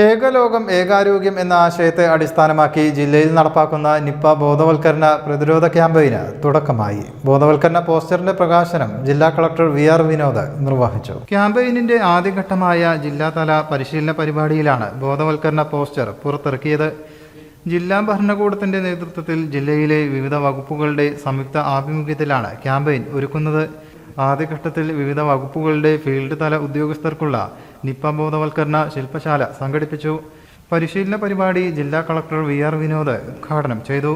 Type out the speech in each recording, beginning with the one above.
ഏകലോകം ഏകാരോഗ്യം എന്ന ആശയത്തെ അടിസ്ഥാനമാക്കി ജില്ലയിൽ നടപ്പാക്കുന്ന നിപ്പ ബോധവൽക്കരണ പ്രതിരോധ ക്യാമ്പയിന് തുടക്കമായി. ബോധവൽക്കരണ പോസ്റ്ററിന്റെ പ്രകാശനം ജില്ലാ കളക്ടർ വി ആർ വിനോദ് നിർവഹിച്ചു. ക്യാമ്പയിനിന്റെ ആദ്യഘട്ടമായ ജില്ലാതല പരിശീലന പരിപാടിയിലാണ് ബോധവൽക്കരണ പോസ്റ്റർ പുറത്തിറക്കിയത്. ജില്ലാ ഭരണകൂടത്തിന്റെ നേതൃത്വത്തിൽ ജില്ലയിലെ വിവിധ വകുപ്പുകളുടെ സംയുക്ത ആഭിമുഖ്യത്തിലാണ് ക്യാമ്പയിൻ ഒരുക്കുന്നത്. ആദ്യഘട്ടത്തിൽ വിവിധ വകുപ്പുകളുടെ ഫീൽഡ് തല ഉദ്യോഗസ്ഥർക്കുള്ള നിപ്പ ബോധവൽക്കരണ ശില്പശാല സംഘടിപ്പിച്ചു. പരിശീലന പരിപാടി ജില്ലാ കളക്ടർ വി ആർ വിനോദ് ഉദ്ഘാടനം ചെയ്തു.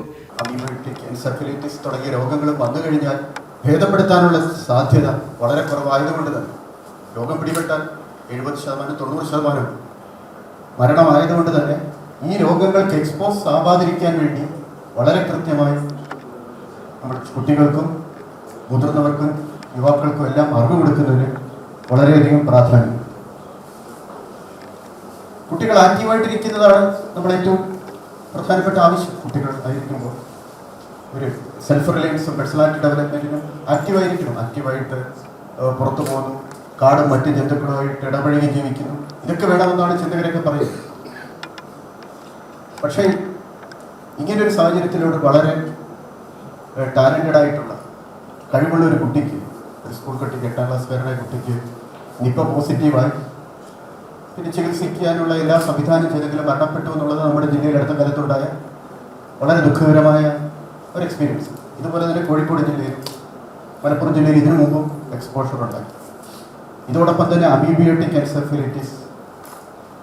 തുടങ്ങിയ രോഗങ്ങൾ വന്നു കഴിഞ്ഞാൽ ഭേദപ്പെടുത്താനുള്ള സാധ്യത വളരെ കുറവായതുകൊണ്ട് തന്നെ രോഗം പിടിപെട്ടാൽ എഴുപത് ശതമാനം തൊണ്ണൂറ് ശതമാനം മരണമായതുകൊണ്ട് തന്നെ ഈ രോഗങ്ങൾക്ക് എക്സ്പോസ് ആവാതിരിക്കാൻ വേണ്ടി വളരെ കൃത്യമായി നമ്മൾ കുട്ടികൾക്കും മുതിർന്നവർക്കും യുവാക്കൾക്കും എല്ലാം അറിവ് കൊടുക്കുന്നതിന് വളരെയധികം പ്രാധാന്യം. കുട്ടികൾ ആക്റ്റീവായിട്ടിരിക്കുന്നതാണ് നമ്മൾ ഏറ്റവും പ്രധാനപ്പെട്ട ആവശ്യം. കുട്ടികൾ ആയിരിക്കുമ്പോൾ ഒരു സെൽഫ് റിലയൻസും പേഴ്സണാലിറ്റി ഡെവലപ്മെന്റിനും ആക്റ്റീവായിരിക്കണം ആക്റ്റീവായിട്ട് പുറത്തു പോകുന്നു. കാടും മറ്റ് ജന്തുക്കളുമായിട്ട് ഇടപഴകി ജീവിക്കുന്നു. ഇതൊക്കെ വേണമെന്നാണ് ചിന്തകരൊക്കെ പറയുന്നത്. പക്ഷേ ഇങ്ങനൊരു സാഹചര്യത്തിലൂടെ വളരെ ടാലന്റഡ് ആയിട്ടുള്ള കഴിവുള്ള ഒരു കുട്ടിക്ക് ഒരു സ്കൂൾ കുട്ടിക്ക് എട്ടാം ക്ലാസ് വരെ കുട്ടിക്ക് നിപ്പ പോസിറ്റീവായി പിന്നെ ചികിത്സിക്കാനുള്ള എല്ലാ സംവിധാനം ചെയ്തെങ്കിലും മരണപ്പെട്ടു എന്നുള്ളത് നമ്മുടെ ജില്ലയിൽ അടുത്ത കാലത്തുണ്ടായ വളരെ ദുഃഖകരമായ ഒരു എക്സ്പീരിയൻസ് ഇതുപോലെ തന്നെ കോഴിക്കോട് ജില്ലയിൽ മലപ്പുറം ജില്ലയിൽ ഇതിനു മുമ്പും എക്സ്പോഷർ ഉണ്ടായി. ഇതോടൊപ്പം തന്നെ അമീബിയോട്ടിക് എൻസെഫിലിറ്റിസ്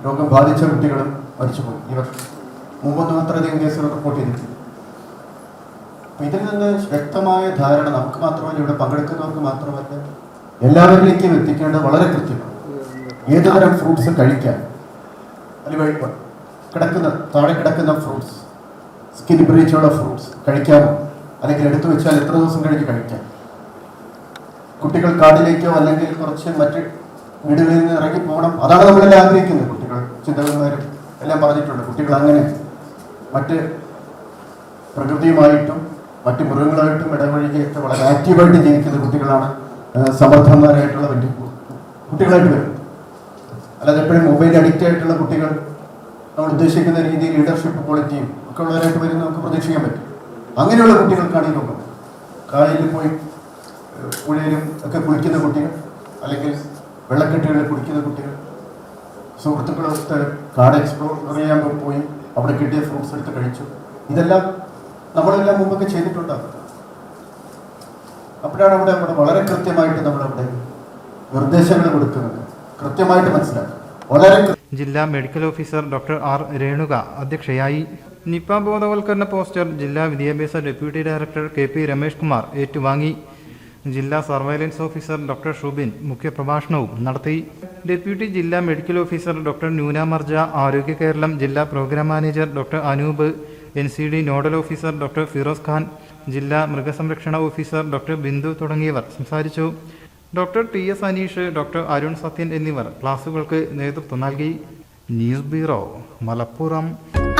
രോഗം ബാധിച്ച കുട്ടികളും മരിച്ചുപോയി ഇവർ മുമ്പൊന്നും അത്രയധികം കേസുകൾ റിപ്പോർട്ട് ചെയ്തിട്ടില്ല. അപ്പം ഇതിൽ നിന്ന് വ്യക്തമായ ധാരണ നമുക്ക് മാത്രമല്ല ഇവിടെ പങ്കെടുക്കുന്നവർക്ക് മാത്രമല്ല എല്ലാവരിലേക്കും എത്തിക്കേണ്ടത് വളരെ കൃത്യമാണ്. ഏതുതരം ഫ്രൂട്ട്സ് കഴിക്കാൻ അല്ലെങ്കിൽ കിടക്കുന്ന താഴെ കിടക്കുന്ന ഫ്രൂട്ട്സ് സ്കിൻ ബ്രീച്ചുള്ള ഫ്രൂട്ട്സ് കഴിക്കാമോ? അല്ലെങ്കിൽ എടുത്തു വെച്ചാൽ എത്ര ദിവസം കഴിഞ്ഞ് കഴിക്കാം? കുട്ടികൾ കാടിലേക്കോ അല്ലെങ്കിൽ കുറച്ച് മറ്റ് വീടുകളിൽ നിന്ന് ഇറങ്ങി പോകണം. അതാണ് നമ്മളെല്ലാം ആഗ്രഹിക്കുന്നത് കുട്ടികൾ ചിന്തകന്മാരും എല്ലാം പറഞ്ഞിട്ടുണ്ട്. കുട്ടികൾ അങ്ങനെ മറ്റ് പ്രകൃതിയുമായിട്ടും മറ്റ് മൃഗങ്ങളായിട്ടും ഇടവഴിയൊക്കെ വളരെ ആക്റ്റീവായിട്ട് ജീവിക്കുന്ന കുട്ടികളാണ് സമർത്ഥന്മാരായിട്ടുള്ള വലിയ കുട്ടികളായിട്ട് വരുന്നത്. അല്ലാതെ എപ്പോഴും മൊബൈൽ അഡിക്റ്റ് ആയിട്ടുള്ള കുട്ടികൾ നമ്മൾ ഉദ്ദേശിക്കുന്ന രീതിയിൽ ലീഡർഷിപ്പ് ക്വാളിറ്റിയും ഒക്കെ ഉള്ളവരായിട്ട് വരും നമുക്ക് പ്രതീക്ഷിക്കാൻ പറ്റും. അങ്ങനെയുള്ള കുട്ടികൾക്കാണ് ഈ രോഗം. കായലിൽ പോയി പുഴയിലും ഒക്കെ കുളിക്കുന്ന കുട്ടികൾ അല്ലെങ്കിൽ വെള്ളക്കെട്ടുകളിൽ കുളിക്കുന്ന കുട്ടികൾ സുഹൃത്തുക്കളൊത്ത് കാട് എക്സ്പ്ലോർ ചെയ്യാൻ പോയി അവിടെ കിട്ടിയ ഫ്രൂട്ട്സ് എടുത്ത് കഴിച്ചു. ഇതെല്ലാം നമ്മളെല്ലാം മുമ്പൊക്കെ ചെയ്തിട്ടുണ്ടാകും അപ്പോഴാണ് അവിടെ അവിടെ വളരെ കൃത്യമായിട്ട് നമ്മളവിടെ നിർദ്ദേശങ്ങൾ കൊടുക്കുന്നത്. കൃത്യമായിട്ട് മനസ്സിലാക്കും. ജില്ലാ medical officer doctor R Renuka അധ്യക്ഷയായി. നിപ ബോധവൽക്കരണ പോസ്റ്റർ ജില്ലാ വിദ്യാഭ്യാസ deputy director K P Ramesh Kumar ഏറ്റുവാങ്ങി. ജില്ലാ സർവൈലൻസ് ഓഫീസർ ഡോക്ടർ ഷുബിൻ മുഖ്യപ്രഭാഷണവും നടത്തി. ഡെപ്യൂട്ടി ജില്ലാ medical officer doctor ന്യൂന മർജ Arogya Keralam ജില്ലാ programme manager doctor Anoop N C D nodal officer doctor Firoz Khan ജില്ലാ മൃഗസംരക്ഷണ ഓഫീസർ ഡോക്ടർ ബിന്ദു തുടങ്ങിയവർ സംസാരിച്ചു. Doctor T S Aneesh doctor Arun Sathyan എന്നിവർ ക്ലാസുകൾക്ക് നേതൃത്വം നൽകി. News bureau Malappuram.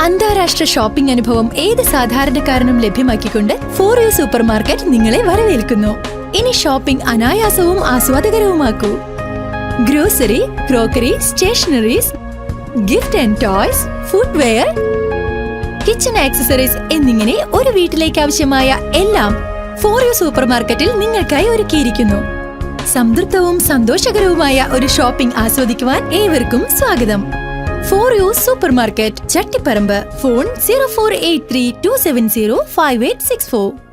അന്താരാഷ്ട്ര ഷോപ്പിംഗ് അനുഭവം ഏത് സാധാരണക്കാരനും ലഭ്യമാക്കിക്കൊണ്ട് ഫോർ യു സൂപ്പർ മാർക്കറ്റ് നിങ്ങളെ വരവേൽക്കുന്നു. ഇനി ഷോപ്പിംഗ് അനായാസവും ആസ്വാദകരവുമാക്കൂ. Grocery crockery stationeries gift and toys footwear kitchen accessories എന്നിങ്ങനെ ഒരു വീട്ടിലേക്ക് ആവശ്യമായ എല്ലാം ഫോർ യു സൂപ്പർ മാർക്കറ്റിൽ നിങ്ങൾക്കായി ഒരുക്കിയിരിക്കുന്നു. സംതൃപ്തവും സന്തോഷകരവുമായ ഒരു ഷോപ്പിംഗ് ആസ്വദിക്കുവാൻ ഏവർക്കും സ്വാഗതം. For you super market Chattiparamba phone zero four eight three two seven zero five eight six four.